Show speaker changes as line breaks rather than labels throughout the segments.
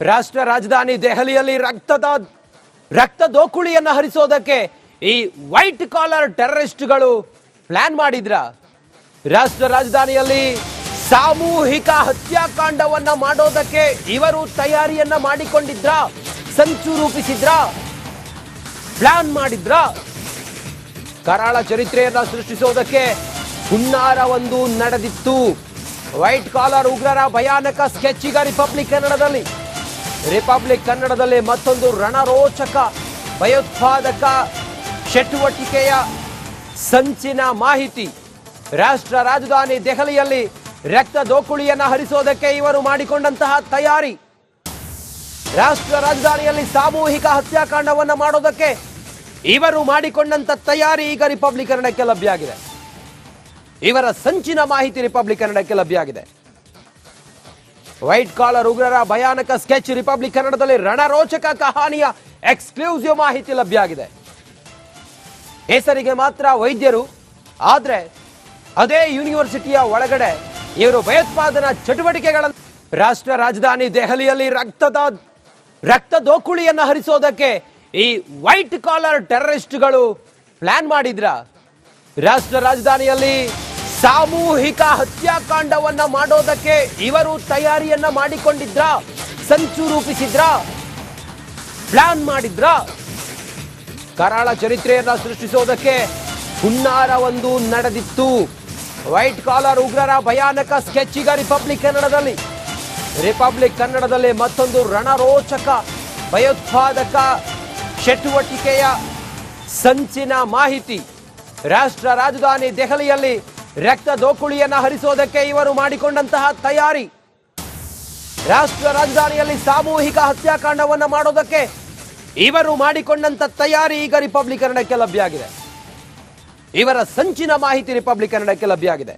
ರಾಷ್ಟ್ರ ರಾಜಧಾನಿ ದೆಹಲಿಯಲ್ಲಿ ರಕ್ತದ, ರಕ್ತ ದೋಕುಳಿಯನ್ನು ಹರಿಸೋದಕ್ಕೆ ಈ ವೈಟ್ ಕಾಲರ್ ಟೆರರಿಸ್ಟ್ಗಳು ಪ್ಲಾನ್ ಮಾಡಿದ್ರ. ರಾಷ್ಟ್ರ ರಾಜಧಾನಿಯಲ್ಲಿ ಸಾಮೂಹಿಕ ಹತ್ಯಾಕಾಂಡವನ್ನ ಮಾಡೋದಕ್ಕೆ ಇವರು ತಯಾರಿಯನ್ನ ಮಾಡಿಕೊಂಡಿದ್ರ, ಸಂಚು ರೂಪಿಸಿದ್ರ ಪ್ಲಾನ್ ಮಾಡಿದ್ರ. ಕರಾಳ ಚರಿತ್ರೆಯನ್ನ ಸೃಷ್ಟಿಸೋದಕ್ಕೆ ಹುನ್ನಾರ ಒಂದು ನಡೆದಿತ್ತು. ವೈಟ್ ಕಾಲರ್ ಉಗ್ರರ ಭಯಾನಕ ಸ್ಕೆಚ್ ಈಗ ರಿಪಬ್ಲಿಕ್ ಕನ್ನಡದಲ್ಲಿ ರಿಪಬ್ಲಿಕ್ ಕನ್ನಡದಲ್ಲಿ ಮತ್ತೊಂದು ರಣರೋಚಕ ಭಯೋತ್ಪಾದಕ ಚಟುವಟಿಕೆಯ ಸಂಚಿನ ಮಾಹಿತಿ. ರಾಷ್ಟ್ರ ರಾಜಧಾನಿ ದೆಹಲಿಯಲ್ಲಿ ರಕ್ತ ದೋಕುಳಿಯನ್ನು ಹರಿಸೋದಕ್ಕೆ ಇವರು ಮಾಡಿಕೊಂಡಂತಹ ತಯಾರಿ. ರಾಷ್ಟ್ರ ರಾಜಧಾನಿಯಲ್ಲಿ ಸಾಮೂಹಿಕ ಹತ್ಯಾಕಾಂಡವನ್ನು ಮಾಡೋದಕ್ಕೆ ಇವರು ಮಾಡಿಕೊಂಡಂತ ತಯಾರಿ ಈಗ ರಿಪಬ್ಲಿಕ್ ಕನ್ನಡಕ್ಕೆ ಲಭ್ಯ ಆಗಿದೆ. ಇವರ ಸಂಚಿನ ಮಾಹಿತಿ ರಿಪಬ್ಲಿಕ್ ಕನ್ನಡಕ್ಕೆ ಲಭ್ಯ ಆಗಿದೆ. ವೈಟ್ ಕಾಲರ್ ಉಗ್ರರ ಭಯಾನಕ ಸ್ಕೆಚ್ ರಿಪಬ್ಲಿಕ್ ಕನ್ನಡದಲ್ಲಿ ರಣರೋಚಕ ಕಹಾನಿಯ ಎಕ್ಸ್ಕ್ಲೂಸಿವ್ ಮಾಹಿತಿ ಲಭ್ಯ ಆಗಿದೆ. ಹೆಸರಿಗೆ ಮಾತ್ರ ವೈದ್ಯರು, ಆದ್ರೆ ಅದೇ ಯೂನಿವರ್ಸಿಟಿಯ ಒಳಗಡೆ ಇವರು ಭಯೋತ್ಪಾದನಾ ಚಟುವಟಿಕೆಗಳನ್ನು ರಾಷ್ಟ್ರ ರಾಜಧಾನಿ ದೆಹಲಿಯಲ್ಲಿ ರಕ್ತದ, ರಕ್ತ ದೋಕುಳಿಯನ್ನು ಹರಿಸೋದಕ್ಕೆ ಈ ವೈಟ್ ಕಾಲರ್ ಟೆರರಿಸ್ಟ್ಗಳು ಪ್ಲಾನ್ ಮಾಡಿದ್ರ? ರಾಷ್ಟ್ರ ರಾಜಧಾನಿಯಲ್ಲಿ ಸಾಮೂಹಿಕ ಹತ್ಯಾಕಾಂಡವನ್ನ ಮಾಡೋದಕ್ಕೆ ಇವರು ತಯಾರಿಯನ್ನ ಮಾಡಿಕೊಂಡಿದ್ರ, ಸಂಚು ರೂಪಿಸಿದ್ರ, ಪ್ಲಾನ್ ಮಾಡಿದ್ರ? ಕರಾಳ ಚರಿತ್ರೆಯನ್ನ ಸೃಷ್ಟಿಸೋದಕ್ಕೆ ಹುನ್ನಾರ ಒಂದು ನಡೆದಿತ್ತು. ವೈಟ್ ಕಾಲರ್ ಉಗ್ರರ ಭಯಾನಕ ಸ್ಕೆಚ್ ಈಗ ರಿಪಬ್ಲಿಕ್ ಕನ್ನಡದಲ್ಲಿ. ರಿಪಬ್ಲಿಕ್ ಕನ್ನಡದಲ್ಲಿ ಮತ್ತೊಂದು ರಣರೋಚಕ ಭಯೋತ್ಪಾದಕ ಚಟುವಟಿಕೆಯ ಸಂಚಿನ ಮಾಹಿತಿ. ರಾಷ್ಟ್ರ ರಾಜಧಾನಿ ದೆಹಲಿಯಲ್ಲಿ ರಕ್ತ ದೋಕುಳಿಯನ್ನ ಹರಿಸೋದಕ್ಕೆ ಇವರು ಮಾಡಿಕೊಂಡಂತಹ ತಯಾರಿ. ರಾಷ್ಟ್ರ ರಾಜಧಾನಿಯಲ್ಲಿ ಸಾಮೂಹಿಕ ಹತ್ಯಾಕಾಂಡವನ್ನ ಮಾಡೋದಕ್ಕೆ ಇವರು ಮಾಡಿಕೊಂಡಂತ ತಯಾರಿ ಈಗ ರಿಪಬ್ಲಿಕ್ ಕನ್ನಡಕ್ಕೆ ಲಭ್ಯ ಆಗಿದೆ. ಇವರ ಸಂಚಿನ ಮಾಹಿತಿ ರಿಪಬ್ಲಿಕ್ ಕನ್ನಡಕ್ಕೆ ಲಭ್ಯ ಆಗಿದೆ.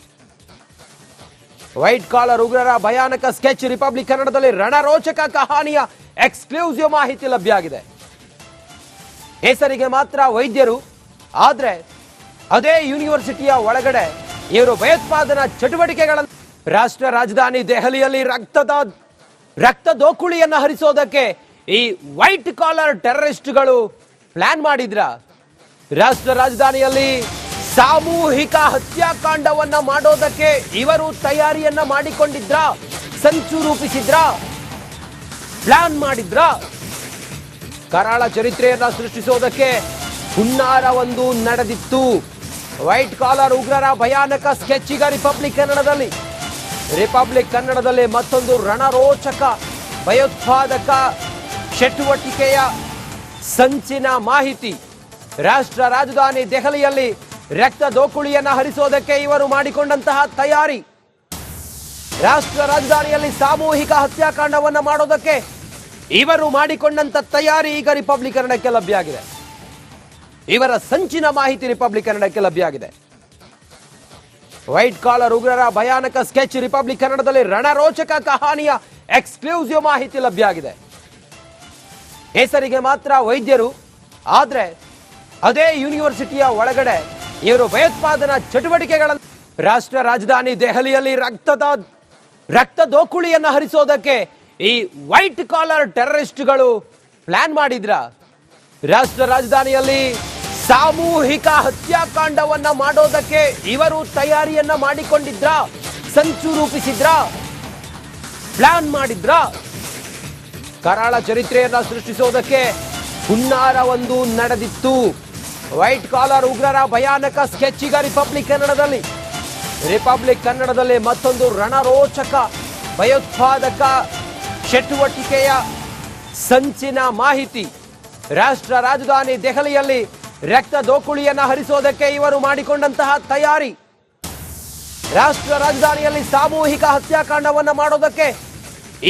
ವೈಟ್ ಕಾಲರ್ ಉಗ್ರರ ಭಯಾನಕ ಸ್ಕೆಚ್ ರಿಪಬ್ಲಿಕ್ ಕನ್ನಡದಲ್ಲಿ ರಣರೋಚಕ ಕಹಾನಿಯ ಎಕ್ಸ್ಕ್ಲೂಸಿವ್ ಮಾಹಿತಿ ಲಭ್ಯ ಆಗಿದೆ. ಹೆಸರಿಗೆ ಮಾತ್ರ ವೈದ್ಯರು, ಆದರೆ ಅದೇ ಯೂನಿವರ್ಸಿಟಿಯ ಒಳಗಡೆ ಇವರು ಭಯೋತ್ಪಾದನಾ ಚಟುವಟಿಕೆಗಳನ್ನು ರಾಷ್ಟ್ರ ರಾಜಧಾನಿ ದೆಹಲಿಯಲ್ಲಿ ರಕ್ತದ ರಕ್ತ ದೋಕುಳಿಯನ್ನು ಹರಿಸೋದಕ್ಕೆ ಈ ವೈಟ್ ಕಾಲರ್ ಟೆರರಿಸ್ಟ್ಗಳು ಪ್ಲಾನ್ ಮಾಡಿದ್ರ? ರಾಷ್ಟ್ರ ರಾಜಧಾನಿಯಲ್ಲಿ ಸಾಮೂಹಿಕ ಹತ್ಯಾಕಾಂಡವನ್ನ ಮಾಡೋದಕ್ಕೆ ಇವರು ತಯಾರಿಯನ್ನ ಮಾಡಿಕೊಂಡಿದ್ರ? ಸಂಚು ರೂಪಿಸಿದ್ರ? ಪ್ಲಾನ್ ಮಾಡಿದ್ರ? ಕರಾಳ ಚರಿತ್ರೆಯನ್ನ ಸೃಷ್ಟಿಸೋದಕ್ಕೆ ಹುನ್ನಾರ ಒಂದು ನಡೆದಿತ್ತು. ವೈಟ್ ಕಾಲರ್ ಉಗ್ರರ ಭಯಾನಕ ಸ್ಕೆಚ್ ಈಗ ರಿಪಬ್ಲಿಕ್ ಕನ್ನಡದಲ್ಲಿ. ರಿಪಬ್ಲಿಕ್ ಕನ್ನಡದಲ್ಲಿ ಮತ್ತೊಂದು ರಣರೋಚಕ ಭಯೋತ್ಪಾದಕ ಚಟುವಟಿಕೆಯ ಸಂಚಿನ ಮಾಹಿತಿ. ರಾಷ್ಟ್ರ ರಾಜಧಾನಿ ದೆಹಲಿಯಲ್ಲಿ ರಕ್ತ ದೋಕುಳಿಯನ್ನು ಹರಿಸೋದಕ್ಕೆ ಇವರು ಮಾಡಿಕೊಂಡಂತಹ ತಯಾರಿ. ರಾಷ್ಟ್ರ ರಾಜಧಾನಿಯಲ್ಲಿ ಸಾಮೂಹಿಕ ಹತ್ಯಾಕಾಂಡವನ್ನು ಮಾಡೋದಕ್ಕೆ ಇವರು ಮಾಡಿಕೊಂಡಂತ ತಯಾರಿ ಈಗ ರಿಪಬ್ಲಿಕ್ ಕನ್ನಡಕ್ಕೆ ಲಭ್ಯ ಆಗಿದೆ. ಇವರ ಸಂಚಿನ ಮಾಹಿತಿ ರಿಪಬ್ಲಿಕ್ ಕನ್ನಡಕ್ಕೆ ಲಭ್ಯ ಆಗಿದೆ ವೈಟ್ ಕಾಲರ್ ಉಗ್ರರ ಭಯಾನಕ ಸ್ಕೆಚ್ ರಿಪಬ್ಲಿಕ್ ಕನ್ನಡದಲ್ಲಿ ರಣರೋಚಕ ಕಹಾನಿಯ ಎಕ್ಸ್ಕ್ಲೂಸಿವ್ ಮಾಹಿತಿ ಲಭ್ಯ ಆಗಿದೆ ಹೆಸರಿಗೆ ಮಾತ್ರ ವೈದ್ಯರು, ಆದ್ರೆ ಅದೇ ಯೂನಿವರ್ಸಿಟಿಯ ಒಳಗಡೆ ಇವರು ಭಯೋತ್ಪಾದನಾ ಚಟುವಟಿಕೆಗಳನ್ನು ರಾಷ್ಟ್ರ ರಾಜಧಾನಿ ದೆಹಲಿಯಲ್ಲಿ ರಕ್ತದ, ರಕ್ತ ದೋಕುಳಿಯನ್ನು ಹರಿಸೋದಕ್ಕೆ ಈ ವೈಟ್ ಕಾಲರ್ ಟೆರರಿಸ್ಟ್ಗಳು ಪ್ಲಾನ್ ಮಾಡಿದ್ರ? ರಾಷ್ಟ್ರ ರಾಜಧಾನಿಯಲ್ಲಿ ಸಾಮೂಹಿಕ ಹತ್ಯಾಕಾಂಡವನ್ನ ಮಾಡೋದಕ್ಕೆ ಇವರು ತಯಾರಿಯನ್ನ ಮಾಡಿಕೊಂಡಿದ್ರ? ಸಂಚು ರೂಪಿಸಿದ್ರ? ಪ್ಲಾನ್ ಮಾಡಿದ್ರ? ಕರಾಳ ಚರಿತ್ರೆಯನ್ನ ಸೃಷ್ಟಿಸೋದಕ್ಕೆ ಹುನ್ನಾರ ಒಂದು ನಡೆದಿತ್ತು. ವೈಟ್ ಕಾಲರ್ ಉಗ್ರರ ಭಯಾನಕ ಸ್ಕೆಚ್ ಈಗ ರಿಪಬ್ಲಿಕ್ ಕನ್ನಡದಲ್ಲಿ. ರಿಪಬ್ಲಿಕ್ ಕನ್ನಡದಲ್ಲಿ ಮತ್ತೊಂದು ರಣರೋಚಕ ಭಯೋತ್ಪಾದಕ ಚಟುವಟಿಕೆಯ ಸಂಚಿನ ಮಾಹಿತಿ. ರಾಷ್ಟ್ರ ರಾಜಧಾನಿ ದೆಹಲಿಯಲ್ಲಿ ರಕ್ತ ದೋಕುಳಿಯನ್ನ ಹರಿಸೋದಕ್ಕೆ ಇವರು ಮಾಡಿಕೊಂಡಂತಹ ತಯಾರಿ. ರಾಷ್ಟ್ರ ರಾಜಧಾನಿಯಲ್ಲಿ ಸಾಮೂಹಿಕ ಹತ್ಯಾಕಾಂಡವನ್ನು ಮಾಡೋದಕ್ಕೆ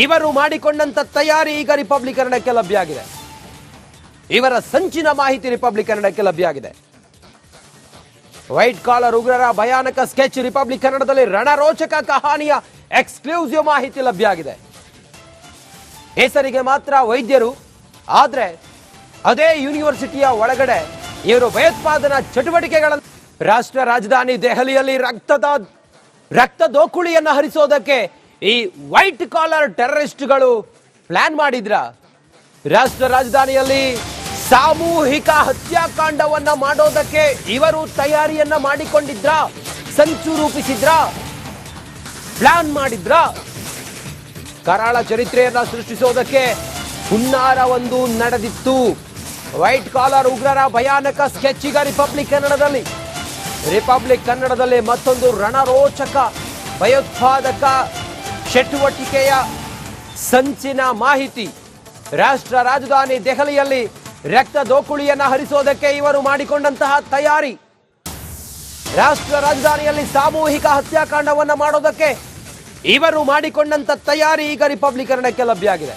ಇವರು ಮಾಡಿಕೊಂಡಂತ ತಯಾರಿ ಈಗ ರಿಪಬ್ಲಿಕ್ ಕನ್ನಡಕ್ಕೆ ಲಭ್ಯ ಆಗಿದೆ. ಇವರ ಸಂಚಿನ ಮಾಹಿತಿ ರಿಪಬ್ಲಿಕ್ ಕನ್ನಡಕ್ಕೆ ಲಭ್ಯ ಆಗಿದೆ. ವೈಟ್ ಕಾಲರ್ ಉಗ್ರರ ಭಯಾನಕ ಸ್ಕೆಚ್ ರಿಪಬ್ಲಿಕ್ ಕನ್ನಡದಲ್ಲಿ ರಣರೋಚಕ ಕಹಾನಿಯ ಎಕ್ಸ್ಕ್ಲೂಸಿವ್ ಮಾಹಿತಿ ಲಭ್ಯ ಆಗಿದೆ. ಹೆಸರಿಗೆ ಮಾತ್ರ ವೈದ್ಯರು, ಆದರೆ ಅದೇ ಯೂನಿವರ್ಸಿಟಿಯ ಒಳಗಡೆ ಇವರು ಭಯೋತ್ಪಾದನಾ ಚಟುವಟಿಕೆಗಳನ್ನು ರಾಷ್ಟ್ರ ರಾಜಧಾನಿ ದೆಹಲಿಯಲ್ಲಿ ರಕ್ತದ ರಕ್ತ ದೋಕುಳಿಯನ್ನು ಹರಿಸೋದಕ್ಕೆ ಈ ವೈಟ್ ಕಾಲರ್ ಟೆರರಿಸ್ಟ್ಗಳು ಪ್ಲಾನ್ ಮಾಡಿದ್ರ? ರಾಷ್ಟ್ರ ರಾಜಧಾನಿಯಲ್ಲಿ ಸಾಮೂಹಿಕ ಹತ್ಯಾಕಾಂಡವನ್ನ ಮಾಡೋದಕ್ಕೆ ಇವರು ತಯಾರಿಯನ್ನ ಮಾಡಿಕೊಂಡಿದ್ರ? ಸಂಚು ರೂಪಿಸಿದ್ರ? ಪ್ಲಾನ್ ಮಾಡಿದ್ರ? ಕರಾಳ ಚರಿತ್ರೆಯನ್ನ ಸೃಷ್ಟಿಸೋದಕ್ಕೆ ಹುನ್ನಾರ ಒಂದು ನಡೆದಿತ್ತು. ವೈಟ್ ಕಾಲರ್ ಉಗ್ರರ ಭಯಾನಕ ಸ್ಕೆಚ್ ಈಗ ರಿಪಬ್ಲಿಕ್ ಕನ್ನಡದಲ್ಲಿ. ರಿಪಬ್ಲಿಕ್ ಕನ್ನಡದಲ್ಲಿ ಮತ್ತೊಂದು ರಣರೋಚಕ, ಭಯೋತ್ಪಾದಕ ಚಟುವಟಿಕೆಯ ಸಂಚಿನ ಮಾಹಿತಿ. ರಾಷ್ಟ್ರ ರಾಜಧಾನಿ ದೆಹಲಿಯಲ್ಲಿ ರಕ್ತ ದೋಕುಳಿಯನ್ನು ಹರಿಸೋದಕ್ಕೆ ಇವರು ಮಾಡಿಕೊಂಡಂತಹ ತಯಾರಿ. ರಾಷ್ಟ್ರ ರಾಜಧಾನಿಯಲ್ಲಿ ಸಾಮೂಹಿಕ ಹತ್ಯಾಕಾಂಡವನ್ನು ಮಾಡೋದಕ್ಕೆ ಇವರು ಮಾಡಿಕೊಂಡಂತ ತಯಾರಿ ಈಗ ರಿಪಬ್ಲಿಕ್ ಕನ್ನಡಕ್ಕೆ ಲಭ್ಯ ಆಗಿದೆ.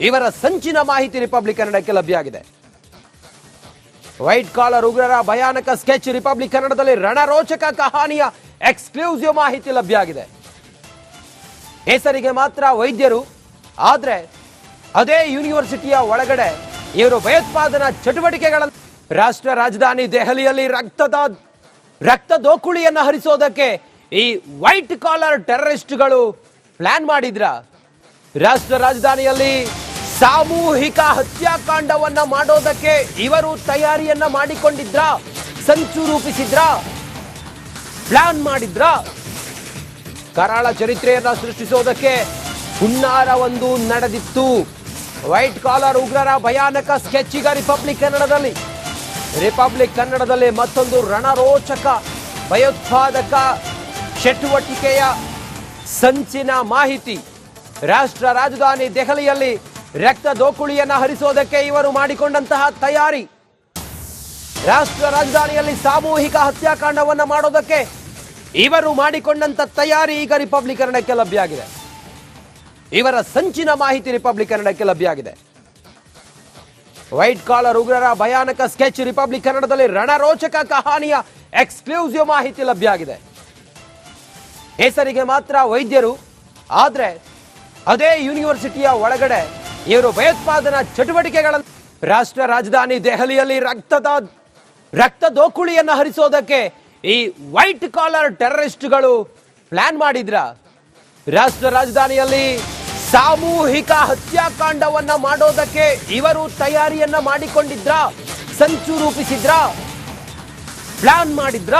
ಇವರ ಸಂಚಿನ ಮಾಹಿತಿ ರಿಪಬ್ಲಿಕ್ ಕನ್ನಡಕ್ಕೆ ಲಭ್ಯ ಆಗಿದೆ ವೈಟ್ ಕಾಲರ್ ಉಗ್ರರ ಭಯಾನಕ ಸ್ಕೆಚ್ ರಿಪಬ್ಲಿಕ್ ಕನ್ನಡದಲ್ಲಿ ರಣರೋಚಕ ಕಹಾನಿಯ ಎಕ್ಸ್ಕ್ಲೂಸಿವ್ ಮಾಹಿತಿ ಲಭ್ಯ ಆಗಿದೆ ಹೆಸರಿಗೆ ಮಾತ್ರ ವೈದ್ಯರು, ಆದ್ರೆ ಅದೇ ಯೂನಿವರ್ಸಿಟಿಯ ಒಳಗಡೆ ಇವರು ಭಯೋತ್ಪಾದನಾ ಚಟುವಟಿಕೆಗಳನ್ನು ರಾಷ್ಟ್ರ ರಾಜಧಾನಿ ದೆಹಲಿಯಲ್ಲಿ ರಕ್ತದ ರಕ್ತ ದೋಕುಳಿಯನ್ನು ಹರಿಸೋದಕ್ಕೆ ಈ ವೈಟ್ ಕಾಲರ್ ಟೆರರಿಸ್ಟ್ಗಳು ಪ್ಲಾನ್ ಮಾಡಿದ್ರ? ರಾಷ್ಟ್ರ ರಾಜಧಾನಿಯಲ್ಲಿ ಸಾಮೂಹಿಕ ಹತ್ಯಾಕಾಂಡವನ್ನ ಮಾಡೋದಕ್ಕೆ ಇವರು ತಯಾರಿಯನ್ನ ಮಾಡಿಕೊಂಡಿದ್ರ? ಸಂಚು ರೂಪಿಸಿದ್ರ? ಪ್ಲಾನ್ ಮಾಡಿದ್ರ? ಕರಾಳ ಚರಿತ್ರೆಯನ್ನ ಸೃಷ್ಟಿಸೋದಕ್ಕೆ ಹುನ್ನಾರ ಒಂದು ನಡೆದಿತ್ತು. ವೈಟ್ ಕಾಲರ್ ಉಗ್ರರ ಭಯಾನಕ ಸ್ಕೆಚ್ ರಿಪಬ್ಲಿಕ್ ಕನ್ನಡದಲ್ಲಿ. ರಿಪಬ್ಲಿಕ್ ಕನ್ನಡದಲ್ಲಿ ಮತ್ತೊಂದು ರಣರೋಚಕ ಭಯೋತ್ಪಾದಕ ಚಟುವಟಿಕೆಯ ಸಂಚಿನ ಮಾಹಿತಿ. ರಾಷ್ಟ್ರ ರಾಜಧಾನಿ ದೆಹಲಿಯಲ್ಲಿ ರಕ್ತ ದೋಕುಳಿಯನ್ನ ಹರಿಸೋದಕ್ಕೆ ಇವರು ಮಾಡಿಕೊಂಡಂತಹ ತಯಾರಿ. ರಾಷ್ಟ್ರ ರಾಜಧಾನಿಯಲ್ಲಿ ಸಾಮೂಹಿಕ ಹತ್ಯಾಕಾಂಡವನ್ನ ಮಾಡೋದಕ್ಕೆ ಇವರು ಮಾಡಿಕೊಂಡಂತ ತಯಾರಿ ಈಗ ರಿಪಬ್ಲಿಕ್ ಕನ್ನಡಕ್ಕೆ ಲಭ್ಯ ಆಗಿದೆ. ಇವರ ಸಂಚಿನ ಮಾಹಿತಿ ರಿಪಬ್ಲಿಕ್ ಕನ್ನಡಕ್ಕೆ ಲಭ್ಯ ಆಗಿದೆ. ವೈಟ್ ಕಾಲರ್ ಉಗ್ರರ ಭಯಾನಕ ಸ್ಕೆಚ್ ರಿಪಬ್ಲಿಕ್ ಕನ್ನಡದಲ್ಲಿ ರಣರೋಚಕ ಕಹಾನಿಯ ಎಕ್ಸ್ಕ್ಲೂಸಿವ್ ಮಾಹಿತಿ ಲಭ್ಯ ಆಗಿದೆ. ಹೆಸರಿಗೆ ಮಾತ್ರ ವೈದ್ಯರು, ಆದರೆ ಅದೇ ಯೂನಿವರ್ಸಿಟಿಯ ಒಳಗಡೆ ಇವರು ಭಯೋತ್ಪಾದನಾ ಚಟುವಟಿಕೆಗಳನ್ನು ರಾಷ್ಟ್ರ ರಾಜಧಾನಿ ದೆಹಲಿಯಲ್ಲಿ ರಕ್ತದ ರಕ್ತ ದೋಕುಳಿಯನ್ನು ಹರಿಸೋದಕ್ಕೆ ಈ ವೈಟ್ ಕಾಲರ್ ಟೆರರಿಸ್ಟ್ಗಳು ಪ್ಲಾನ್ ಮಾಡಿದ್ರ? ರಾಷ್ಟ್ರ ರಾಜಧಾನಿಯಲ್ಲಿ ಸಾಮೂಹಿಕ ಹತ್ಯಾಕಾಂಡವನ್ನ ಮಾಡೋದಕ್ಕೆ ಇವರು ತಯಾರಿಯನ್ನ ಮಾಡಿಕೊಂಡಿದ್ರ? ಸಂಚು ರೂಪಿಸಿದ್ರ? ಪ್ಲಾನ್ ಮಾಡಿದ್ರ?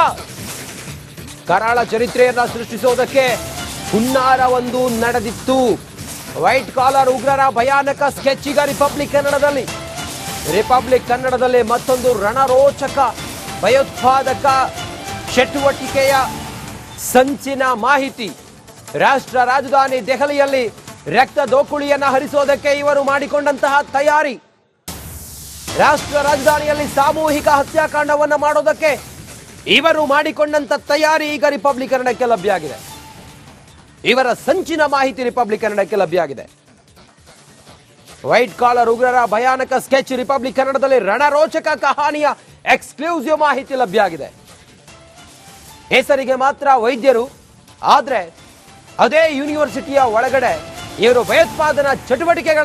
ಕರಾಳ ಚರಿತ್ರೆಯನ್ನ ಸೃಷ್ಟಿಸೋದಕ್ಕೆ ಹುನ್ನಾರ ಒಂದು ನಡೆದಿತ್ತು. ವೈಟ್ ಕಾಲರ್ ಉಗ್ರರ ಭಯಾನಕ ಸ್ಕೆಚ್ ಈಗ ರಿಪಬ್ಲಿಕ್ ಕನ್ನಡದಲ್ಲಿ. ರಿಪಬ್ಲಿಕ್ ಕನ್ನಡದಲ್ಲಿ ಮತ್ತೊಂದು ರಣರೋಚಕ ಭಯೋತ್ಪಾದಕ ಚಟುವಟಿಕೆಯ ಸಂಚಿನ ಮಾಹಿತಿ. ರಾಷ್ಟ್ರ ರಾಜಧಾನಿ ದೆಹಲಿಯಲ್ಲಿ ರಕ್ತ ದೋಕುಳಿಯನ್ನ ಹರಿಸೋದಕ್ಕೆ ಇವರು ಮಾಡಿಕೊಂಡಂತಹ ತಯಾರಿ. ರಾಷ್ಟ್ರ ರಾಜಧಾನಿಯಲ್ಲಿ ಸಾಮೂಹಿಕ ಹತ್ಯಾಕಾಂಡವನ್ನು ಮಾಡೋದಕ್ಕೆ ಇವರು ಮಾಡಿಕೊಂಡಂತ ತಯಾರಿ ಈಗ ರಿಪಬ್ಲಿಕ್ ಕನ್ನಡಕ್ಕೆ ಲಭ್ಯ ಆಗಿದೆ. ಇವರ ಸಂಚಿನ ಮಾಹಿತಿ ರಿಪಬ್ಲಿಕ್ ಕನ್ನಡಕ್ಕೆ ಲಭ್ಯ ಆಗಿದೆ ವೈಟ್ ಕಾಲರ್ ಉಗ್ರರ ಭಯಾನಕ ಸ್ಕೆಚ್ ರಿಪಬ್ಲಿಕ್ ಕನ್ನಡದಲ್ಲಿ ರಣರೋಚಕ ಕಹಾನಿಯ ಎಕ್ಸ್ಕ್ಲೂಸಿವ್ ಮಾಹಿತಿ ಲಭ್ಯ ಆಗಿದೆ ಹೆಸರಿಗೆ ಮಾತ್ರ ವೈದ್ಯರು, ಆದ್ರೆ ಅದೇ ಯೂನಿವರ್ಸಿಟಿಯ ಒಳಗಡೆ ಇವರು ಭಯೋತ್ಪಾದನಾ ಚಟುವಟಿಕೆಗಳ